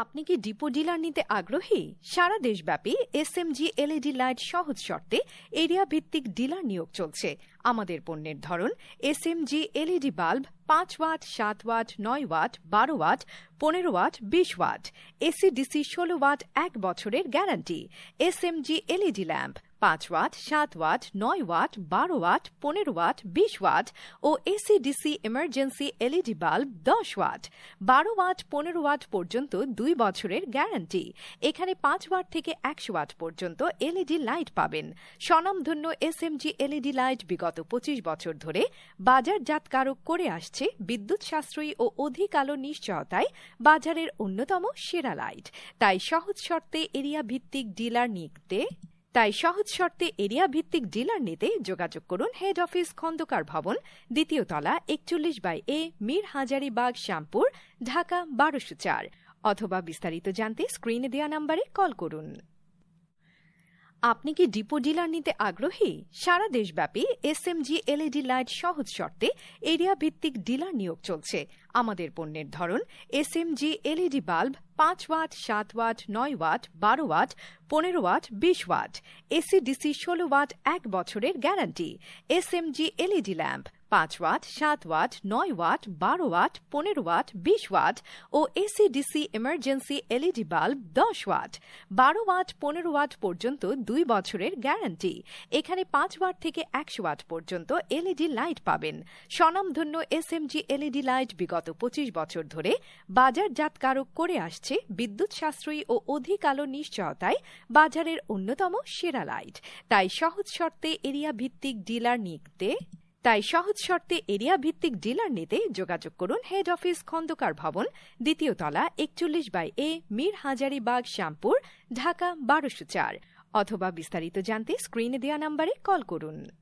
আপনি কি depot dealer নিতে আগ্রহী? সারা দেশব্যাপী S M G LED light সহজ শর্তে এরিয়া ভিত্তিক ডিলার নিয়োগ চলছে। আমাদের পণ্যের ধরন S M G LED bulb পাঁচ ওয়াট, সাত ওয়াট, নয় ওয়াট, বারো ওয়াট, পনেরো ওয়াট, বিশ ওয়াট। এসি ডিসি ষোলো ওয়াট এক বছরের guarantee. S M G LED lamp পাঁচ ওয়াট, সাত ওয়াট, নয় ওয়াট, বারো ওয়াট, পনেরো ওয়াট, বিশ ওয়াট ও AC DC emergency LED bulb দশ ওয়াট। বারো ওয়াট, পনেরো ওয়াট পর্যন্ত দুই বছরের গ্যারান্টি। এখানে পাঁচ ওয়াট থেকে একশো ওয়াট পর্যন্ত এলইডি লাইট পাবেন। স্বনামধন্য এসএমজি এলইডি লাইট বিগত পঁচিশ বছর ধরে বাজারজাতকারক করে আসছে বিদ্যুৎ সাশ্রয়ী ও অধিক আলো নিশ্চয়তায় বাজারের অন্যতম সেরা লাইট। তাই সহজ শর্তে এরিয়া ভিত্তিক ডিলার নিতে তাই সহজ শর্তে এরিয়া ভিত্তিক ডিলার নিতে যোগাযোগ করুন হেড অফিস খন্দকার ভবন, দ্বিতীয় তলা একচল্লিশ বাই এ, মীর হাজারিবাগ শ্যামপুর, ঢাকা বারোশো চার। অথবা বিস্তারিত জানতে স্ক্রিনে দেওয়া নাম্বারে কল করুন। আপনি কি ডিপো ডিলার নিতে আগ্রহী? সারা দেশব্যাপী এস এসএমজি এলইডি লাইট সহজ শর্তে এরিয়া ভিত্তিক ডিলার নিয়োগ চলছে। আমাদের পণ্যের ধরন এসএমজি এলইডি বাল্ব পাঁচ ওয়াট, সাত ওয়াট, নয় ওয়াট, বারো ওয়াট, পনেরো ওয়াট, বিশ ওয়াট। এসি ডিসি ষোলো ওয়াট, এক বছরের গ্যারান্টি। এসএমজি এলইডি ল্যাম্প পাঁচ ওয়াট, সাত ওয়াট, নয় ওয়াট, বারো ওয়াট, পনেরো ওয়াট, বিশ ওয়াট ও AC DC emergency LED bulb দশ ওয়াট। বারো ওয়াট, পনেরো ওয়াট পর্যন্ত দুই বছরের গ্যারান্টি। এখানে পাঁচ ওয়াট থেকে একশো ওয়াট পর্যন্ত এলইডি লাইট পাবেন। স্বনামধন্য এসএমজি এলইডি লাইট বিগত পঁচিশ বছর ধরে বাজারজাতকারক করে আসছে বিদ্যুৎ সাশ্রয়ী ও অধিক আলো নিশ্চয়তায় বাজারের অন্যতম সেরা লাইট। তাই সহজ শর্তে এরিয়া ভিত্তিক ডিলার নিতে, তাই সহজ শর্তে এরিয়া ভিত্তিক ডিলার নিতে যোগাযোগ করুন হেড অফিস খন্দকার ভবন, দ্বিতীয় তলা একচল্লিশ বাই এ, মীর হাজারিবাগ শ্যামপুর, ঢাকা বারোশো চার। অথবা বিস্তারিত জানতে স্ক্রিনে দেওয়া নম্বরে কল করুন।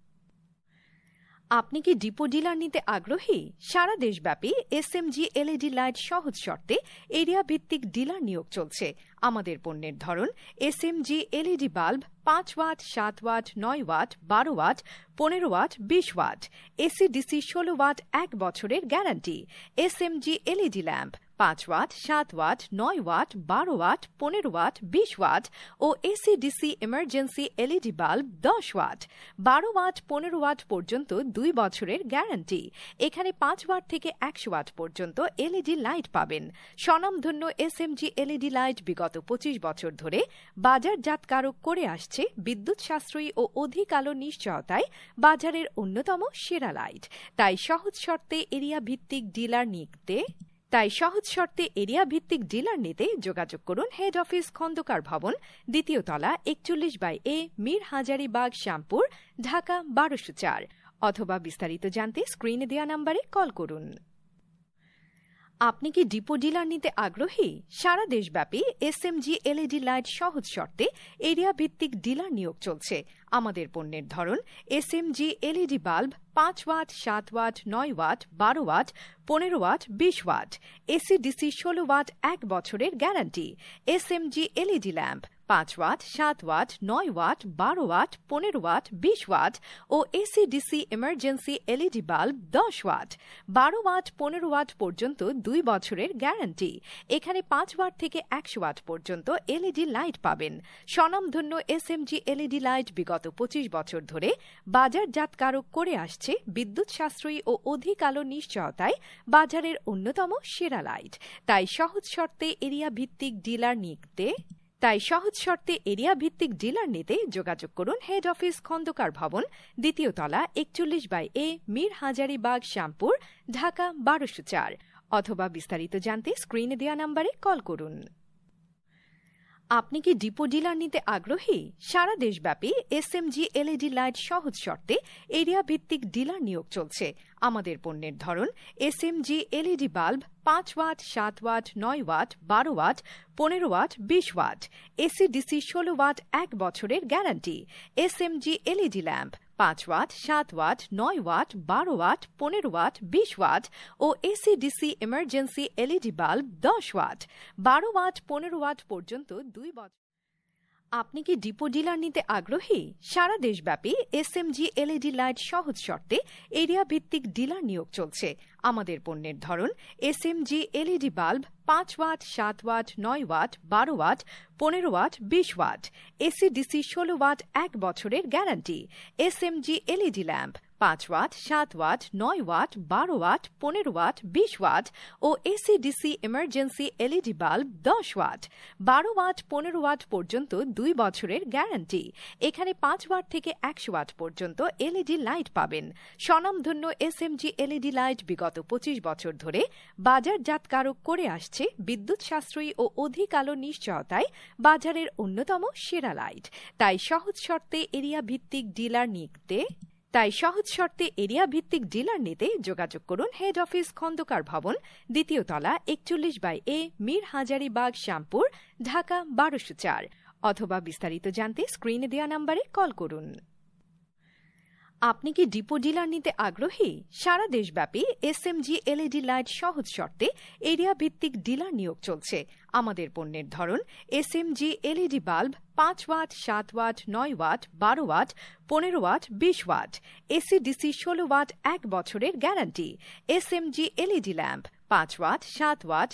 আপনি কি ডিপো ডিলার নিতে আগ্রহী? সারা দেশব্যাপী S M SMG LED light সহজ শর্তে এরিয়া ভিত্তিক ডিলার নিয়োগ চলছে। আমাদের পণ্যের ধরন S M SMG LED bulb পাঁচ ওয়াট, সাত ওয়াট, নয় ওয়াট, বারো ওয়াট, পনেরো ওয়াট, বিশ ওয়াট। এসি ডিসি ষোলো ওয়াট এক বছরের guarantee. S M G LED lamp পাঁচ ওয়াট, সাত ওয়াট, নয় ওয়াট, বারো ওয়াট, পনেরো ওয়াট, বিশ ওয়াট ও AC DC emergency LED bulb দশ ওয়াট। বারো ওয়াট, পনেরো ওয়াট পর্যন্ত দুই বছরের গ্যারান্টি এখানে পাঁচ ওয়াট থেকে একশো ওয়াট পর্যন্ত এলইডি লাইট পাবেন। স্বনামধন্য S M G LED light বিগত পঁচিশ বছর ধরে বাজারজাতকারক করে আসছে বিদ্যুৎ সাশ্রয়ী ও অধিক আলো নিশ্চয়তায় বাজারের অন্যতম সেরা লাইট তাই সহজ শর্তে এরিয়া ভিত্তিক ডিলার নিতে তাই সহজ শর্তে এরিয়া ভিত্তিক ডিলার নিতে যোগাযোগ করুন হেড অফিস খন্দকার ভবন, দ্বিতীয় তলা একচল্লিশ বাই এ, মীর হাজারিবাগ শ্যামপুর, ঢাকা বারোশো চার। অথবা বিস্তারিত জানতে স্ক্রিনে দেওয়া নাম্বারে কল করুন। আপনি কি ডিপো ডিলার নিতে আগ্রহী? সারা দেশব্যাপী এস এসএমজি এলইডি লাইট সহজ শর্তে এরিয়া ভিত্তিক ডিলার নিয়োগ চলছে। আমাদের পণ্যের ধরন এস এসএমজি এলইডি বাল্ব পাঁচ ওয়াট, সাত ওয়াট, নয় ওয়াট, বারো ওয়াট, পনেরো ওয়াট, বিশ ওয়াট। এসি ডিসি ষোলো ওয়াট, এক বছরের guarantee. S SMG LED lamp পাঁচ ওয়াট, সাত ওয়াট, নয় ওয়াট, বারো ওয়াট, পনেরো ওয়াট, বিশ ওয়াট ও AC DC emergency LED bulb দশ ওয়াট। বারো ওয়াট, পনেরো ওয়াট পর্যন্ত দুই বছরের গ্যারান্টি। এখানে পাঁচ ওয়াট থেকে একশো ওয়াট পর্যন্ত এলইডি লাইট পাবেন। স্বনামধন্য এস এসএমজি এলইডি লাইট বিগত পঁচিশ বছর ধরে বাজারজাতকারক করে আসছে বিদ্যুৎ সাশ্রয়ী ও অধিক আলো নিশ্চয়তায় বাজারের অন্যতম সেরা লাইট। তাই সহজ শর্তে এরিয়া ভিত্তিক ডিলার নিতে, তাই সহজ শর্তে এরিয়া ভিত্তিক ডিলার নিতে যোগাযোগ করুন হেড অফিস খন্দকার ভবন, দ্বিতীয় তলা একচল্লিশ বাই এ, মীর হাজারিবাগ, শ্যামপুর, ঢাকা বারোশো চার। অথবা বিস্তারিত জানতে স্ক্রিনে দেওয়া নম্বরে কল করুন। আপনি কি ডিপো ডিলার নিতে আগ্রহী? সারা দেশব্যাপী এসএমজি এলইডি লাইট সহজ শর্তে এরিয়া ভিত্তিক ডিলার নিয়োগ চলছে। আমাদের পণ্যের ধরন এসএমজি এলইডি বাল্ব পাঁচ ওয়াট, সাত ওয়াট, নয় ওয়াট, বারো ওয়াট, পনেরো ওয়াট, বিশ ওয়াট। এসি ডিসি ষোলো ওয়াট, এক বছরের guarantee. S M SMG LED lamp পাঁচ ওয়াট, সাত ওয়াট, নয় ওয়াট, বারো ওয়াট, পনেরো ওয়াট, বিশ ওয়াট ও AC DC emergency LED bulb দশ ওয়াট। বারো ওয়াট, পনেরো ওয়াট পর্যন্ত দুই বছর আপনি কি ডিপো ডিলার নিতে আগ্রহী? সারা দেশব্যাপী S M SMG LED light সহজ শর্তে এরিয়া ভিত্তিক ডিলার নিয়োগ চলছে। আমাদের পণ্যের ধরন S M G LED bulb পাঁচ ওয়াট, সাত ওয়াট, নয় ওয়াট, বারো ওয়াট, পনেরো ওয়াট, বিশ ওয়াট। এসি ডিসি ষোলো ওয়াট এক বছরের guarantee. S M G LED lamp পাঁচ ওয়াট, সাত ওয়াট, নয় ওয়াট, বারো ওয়াট, পনেরো ওয়াট, বিশ ওয়াট ও AC DC emergency LED bulb দশ ওয়াট। বারো ওয়াট, পনেরো ওয়াট পর্যন্ত দুই বছরের গ্যারান্টি। এখানে পাঁচ ওয়াট থেকে একশো ওয়াট পর্যন্ত এলইডি লাইট পাবেন। স্বনামধন্য এসএমজি এলইডি লাইট বিগত পঁচিশ বছর ধরে বাজারজাতকারক করে আসছে বিদ্যুৎ সাশ্রয়ী ও অধিক আলো নিশ্চয়তায় বাজারের অন্যতম সেরা লাইট। তাই সহজ শর্তে এরিয়া ভিত্তিক ডিলার নিতে তাই সহজ শর্তে এরিয়া ভিত্তিক ডিলার নিতে যোগাযোগ করুন হেড অফিস খন্দকার ভবন, দ্বিতীয় তলা একচল্লিশ বাই এ, মীর হাজারিবাগ শ্যামপুর, ঢাকা বারোশো চার। অথবা বিস্তারিত জানতে স্ক্রিনে দেওয়া নম্বরে কল করুন। আপনি কি ডিপো ডিলার নিতে আগ্রহী? সারা দেশব্যাপী S M G LED light সহজ শর্তে এরিয়া ভিত্তিক ডিলার নিয়োগ চলছে। আমাদের পণ্যের ধরন S M G LED bulb পাঁচ ওয়াট, সাত ওয়াট, নয় ওয়াট, বারো ওয়াট, পনেরো ওয়াট, বিশ ওয়াট। এসি ডিসি ষোলো ওয়াট, এক বছরের guarantee. S M G LED lamp পাঁচ ওয়াট, সাত ওয়াট